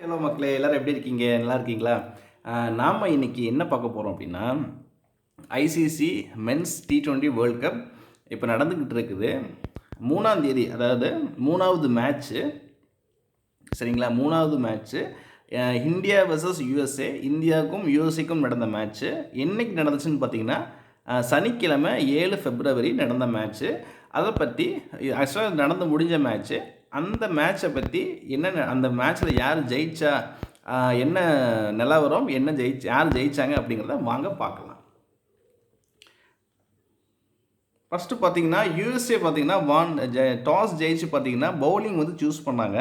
Hello மக்களே எல்லோரும் எப்படி இருக்கீங்க? நல்லா இருக்கீங்களா? நாம் இன்னைக்கு என்ன பார்க்க போகிறோம் அப்படின்னா ICC men's T twenty world cup இப்போ நடந்துக்கிட்டு இருக்குது. மூணாம் தேதி அதாவது மூணாவது மேட்ச்சு சரிங்களா? மூணாவது மேட்ச்சு இந்தியா வர்சஸ் யூஎஸ்ஏ இந்தியாவுக்கும் யூஎஸ்ஏக்கும் நடந்த மேட்ச்சு என்னைக்கு நடந்துச்சுன்னு பார்த்தீங்கன்னா சனிக்கிழமை ஏழு ஃபெப்ரவரி நடந்த மேட்ச்சு அதை பற்றி ஆக்சுவலாக நடந்து முடிஞ்ச மேட்ச்சு அந்த மேட்ச்சை பற்றி என்ன ந- அந்த மேட்ச்சில் யார் ஜெயிச்சா என்ன நிலவரம் என்ன ஜெயிச்சு யார் ஜெயித்தாங்க அப்படிங்கிறத வாங்க பார்க்கலாம் ஃபஸ்ட்டு பார்த்தீங்கன்னா யூஎஸ்ஏ பார்த்தீங்கன்னா வான் டாஸ் ஜெயிச்சு பார்த்தீங்கன்னா பவுலிங் வந்து சூஸ் பண்ணாங்க.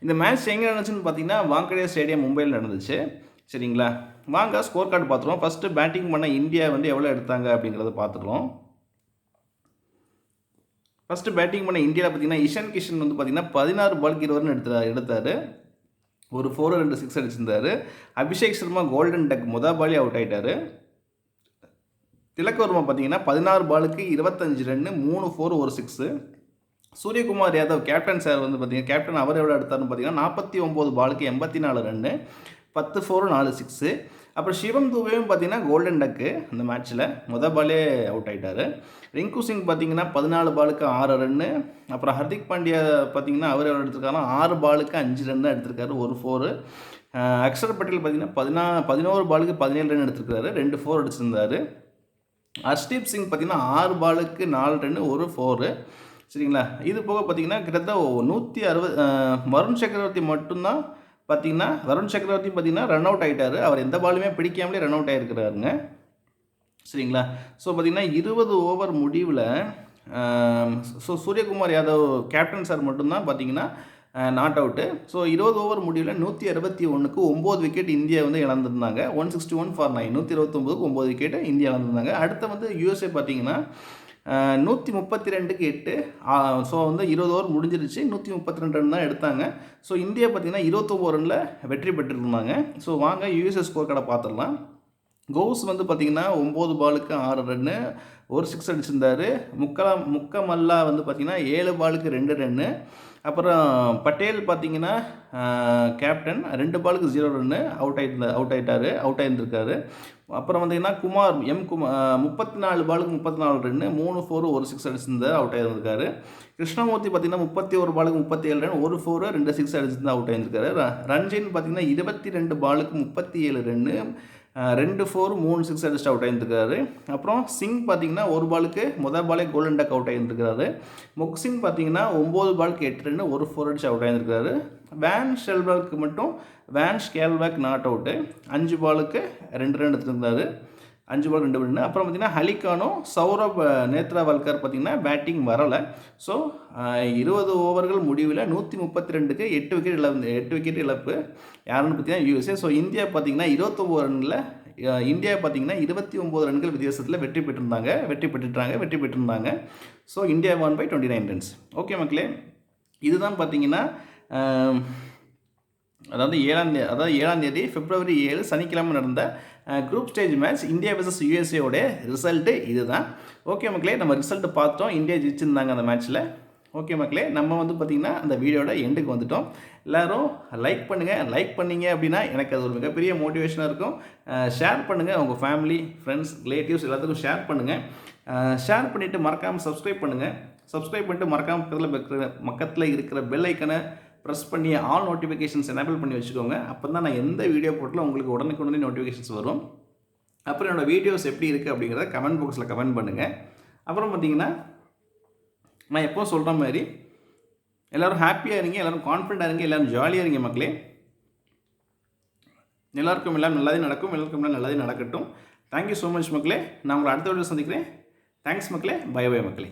இந்த மேட்ச் எங்கே நடந்துச்சுன்னு பார்த்தீங்கன்னா வாங்கடே ஸ்டேடியம் மும்பையில் நடந்துச்சு. சரிங்களா? வாங்க ஸ்கோர் கார்டு பார்த்துருவோம் ஃபஸ்ட்டு பேட்டிங் பண்ண இந்தியா வந்து எவ்வளோ எடுத்தாங்க அப்படிங்கிறத பார்த்துருவோம் ஃபஸ்ட்டு பேட்டிங் பண்ண இந்தியாவில் பார்த்தீங்கன்னா இஷான் கிஷன் வந்து பார்த்தீங்கன்னா பதினாறு பாலுக்கு இருவரும் எடுத்தார் எடுத்தார். ஒரு ஃபோர் ரெண்டு சிக்ஸ் அடிச்சிருந்தார். அபிஷேக் சர்மா கோல்டன் டக் முத பாலி அவுட் ஆகிட்டார் திலக்கவர்மா பார்த்தீங்கன்னா பதினாறு பாலுக்கு இருபத்தஞ்சு ரன்னு மூணு ஃபோர் ஒரு six Suryakumar Yadav captain sir வந்து பார்த்தீங்கன்னா கேப்டன் அவர் எவ்வளோ எடுத்தார்னு பார்த்தீங்கன்னா நாற்பத்தி ஒம்பது பாலுக்கு எண்பத்தி நாலு ரன்னு பத்து ஃபோர் நாலு சிக்ஸு அப்புறம் சிவம் தூவையும் பார்த்தீங்கன்னா கோல்டன் டக்கு அந்த மேட்ச்சில் முத பாலே அவுட் ஆகிட்டார் ரிங்கு சிங் பார்த்தீங்கன்னா பதினாலு பாலுக்கு ஆறு ரன்னு அப்புறம் ஹர்திக் பாண்டியா பார்த்தீங்கன்னா அவர் எவ்வளோ எடுத்திருக்காருன்னா ஆறு பாலுக்கு அஞ்சு ரன் எடுத்திருக்காரு ஒரு ஃபோரு அக்ஷர் பட்டேல் பார்த்தீங்கன்னா பதினா பதினோரு பாலுக்கு பதினேழு ரன் எடுத்திருக்காரு ரெண்டு ஃபோர் அடிச்சிருந்தார். ஹர்ஷ்தீப் சிங் பார்த்தீங்கன்னா ஆறு பாலுக்கு நாலு ரன்னு ஒரு ஃபோரு சரிங்களா? இது போக பார்த்தீங்கன்னா கிட்டத்தட்ட நூற்றி அறுபது வருண் சக்கரவர்த்தி மட்டும்தான் பார்த்தீங்கன்னா வருண் சக்கரவர்த்தி பார்த்தீங்கன்னா ரன் அவுட் ஆகிட்டாரு அவர் எந்த பாலுமே பிடிக்காமலே ரன் அவுட் ஆகிருக்கிறாருங்க சரிங்களா? ஸோ பார்த்தீங்கன்னா இருபது ஓவர் முடிவில் so Suryakumar Yadav captain sir மட்டும்தான் பார்த்தீங்கன்னா நாட் அவுட்டு ஸோ இருபது ஓவர் முடிவில் நூற்றி அறுபத்தி ஒன்றுக்கு ஒம்பது விக்கெட் இந்தியா வந்து இழந்திருந்தாங்க. One sixty one for nine நூற்றி இருபத்தொம்போதுக்கு ஒம்பது விக்கெட்டு இந்தியா இழந்திருந்தாங்க. அடுத்து வந்து யூஎஸ்ஏ பார்த்தீங்கன்னா நூற்றி முப்பத்தி ரெண்டுக்கு எட்டு. ஸோ வந்து இருபது ஓவர் முடிஞ்சிருச்சு. நூற்றி முப்பத்தி ரெண்டு ரன் தான் எடுத்தாங்க. ஸோ இந்தியா பார்த்திங்கன்னா இருபத்தொம்போது ரனில் வெற்றி பெற்றிருந்தாங்க. ஸோ வாங்க யூஎஸ்எஸ் ஸ்கோர் கடை பார்த்துடலாம். கோஸ் வந்து பார்த்திங்கன்னா ஒம்பது பாலுக்கு ஆறு ரன்னு ஒரு சிக்ஸ் அடிச்சிருந்தாரு. முக்கலா முக்கமல்லா வந்து பார்த்தீங்கன்னா ஏழு பாலுக்கு ரெண்டு ரன்னு அப்புறம் பட்டேல் பார்த்தீங்கன்னா கேப்டன் ரெண்டு பாலுக்கு ஜீரோ ரன்னு அவுட் ஆகிருந்த அவுட் ஆகிட்டாரு அவுட் ஆகியிருந்திருக்காரு அப்புறம் வந்தீங்கன்னா குமார் எம் குமார் முப்பத்தி நாலு பாலுக்கு முப்பத்தி நாலு ரன்னு மூணு ஃபோரு ஒரு சிக்ஸ் அடிச்சிருந்தார் அவுட் ஆகியிருந்திருக்காரு கிருஷ்ணமூர்த்தி பார்த்தீங்கன்னா முப்பத்தி ஒரு பாலுக்கு முப்பத்தி ஏழு ரன் ஒரு ஃபோரு ரெண்டு சிக்ஸ் அடிச்சிருந்தா அவுட் ஆகியிருந்திருக்காரு ர- ரஞ்சின் பார்த்தீங்கன்னா இருபத்தி ரெண்டு பாலுக்கு முப்பத்தி ஏழு ரன்னு ரெண்டு ஃபோர் மூணு சிக்ஸ் அடிச்சுட்டு அவுட் ஆகியிருந்திருக்காரு அப்புறம் சிங் பார்த்தீங்கன்னா ஒரு பாலுக்கு முதல் பாலே கோல்டன் டக் அவுட் ஆகியிருந்திருக்காரு முக்சிங் பார்த்தீங்கன்னா ஒம்பது பாலுக்கு எட்டு ரெண்டு ஒரு ஃபோர் அடிச்சு அவுட் ஆகியிருந்திருக்காரு வேன் ஷெல்பர்க்கு மட்டும் வேன் ஸ்கேல்பேக் நாட் அவுட்டு அஞ்சு பாலுக்கு ரெண்டு ரெண்டு எடுத்துருந்தாரு. அஞ்சு பால் ரெண்டு ரன் அப்புறம் பார்த்தீங்கன்னா ஹலிகானும் சௌரப் நேத்ரா நேத்ராவல்கர் பார்த்தீங்கன்னா பேட்டிங் வரலை. ஸோ இருபது ஓவர்கள் முடிவில் நூற்றி முப்பத்தி ரெண்டுக்கு எட்டு விக்கெட் இழந்து எட்டு விக்கெட் இழப்பு. யாருன்னு பார்த்தீங்கன்னா யூஎஸ்ஏ ஸோ இந்தியா பார்த்தீங்கன்னா இருபத்தொம்போது ரனில் இந்தியா பார்த்தீங்கன்னா இருபத்தி ஒம்பது ரன்கள் வித்தியாசத்தில் வெற்றி பெற்றிருந்தாங்க. வெற்றி பெற்றுட்டாங்க வெற்றி பெற்றிருந்தாங்க. So India one by twenty nine runs okay மக்களே. இதுதான் பார்த்தீங்கன்னா அதாவது ஏழாம் தேதி அதாவது ஏழாம் தேதி பிப்ரவரி ஏழு சனிக்கிழமை நடந்த group stage match India vs யூஎஸ்ஏவோட ரிசல்ட்டு இதுதான். ஓகே மக்களே நம்ம ரிசல்ட் பார்த்தோம். இந்தியா ஜெயிச்சிருந்தாங்க அந்த மேட்ச்சில் ஓகே மக்களே நம்ம வந்து பார்த்திங்கன்னா அந்த வீடியோட எண்டுக்கு வந்துட்டோம். எல்லோரும் லைக் பண்ணுங்கள் லைக் பண்ணீங்க அப்படின்னா எனக்கு அது ஒரு மிகப்பெரிய மோட்டிவேஷனாக இருக்கும். ஷேர் பண்ணுங்கள் உங்கள் ஃபேமிலி ஃப்ரெண்ட்ஸ் ரிலேட்டிவ்ஸ் எல்லாத்துக்கும் ஷேர் பண்ணுங்கள் ஷேர் பண்ணிவிட்டு மறக்காமல் சப்ஸ்கிரைப் பண்ணுங்கள் சப்ஸ்கிரைப் பண்ணிட்டு மறக்காமல் பக்கத்தில் பக்கத்தில் இருக்கிற பெல் ஐக்கனை ப்ரெஸ் பண்ணி ஆல் நோட்டிஃபிகேஷன்ஸ் எனேபிள் பண்ணி வச்சுக்கோங்க. அப்போ தான் நான் எந்த வீடியோ போட்டாலும் உங்களுக்கு உடனுக்குடனே நோட்டிஃபிகேஷன்ஸ் வரும். அப்புறம் என்னோடய வீடியோஸ் எப்படி இருக்குது அப்படிங்கிறத கமெண்ட் பாக்ஸில் கமெண்ட் பண்ணுங்கள் அப்புறம் பார்த்தீங்கன்னா நான் எப்போ சொல்கிற மாதிரி எல்லோரும் ஹாப்பியாக இருங்க எல்லோரும் கான்ஃபிடண்ட்டாக இருங்க எல்லோரும் ஜாலியாக இருங்க மக்களே. எல்லாருக்கும் எல்லாம் நல்லதே நடக்கும் எல்லாருக்கும் எல்லாம் நல்லதே நடக்கட்டும். தேங்க்யூ ஸோ மச் மக்களே. நான் உங்களை அடுத்த வீடியோ சந்திக்கிறேன். தேங்க்ஸ் மக்களே. பை பை மக்களே.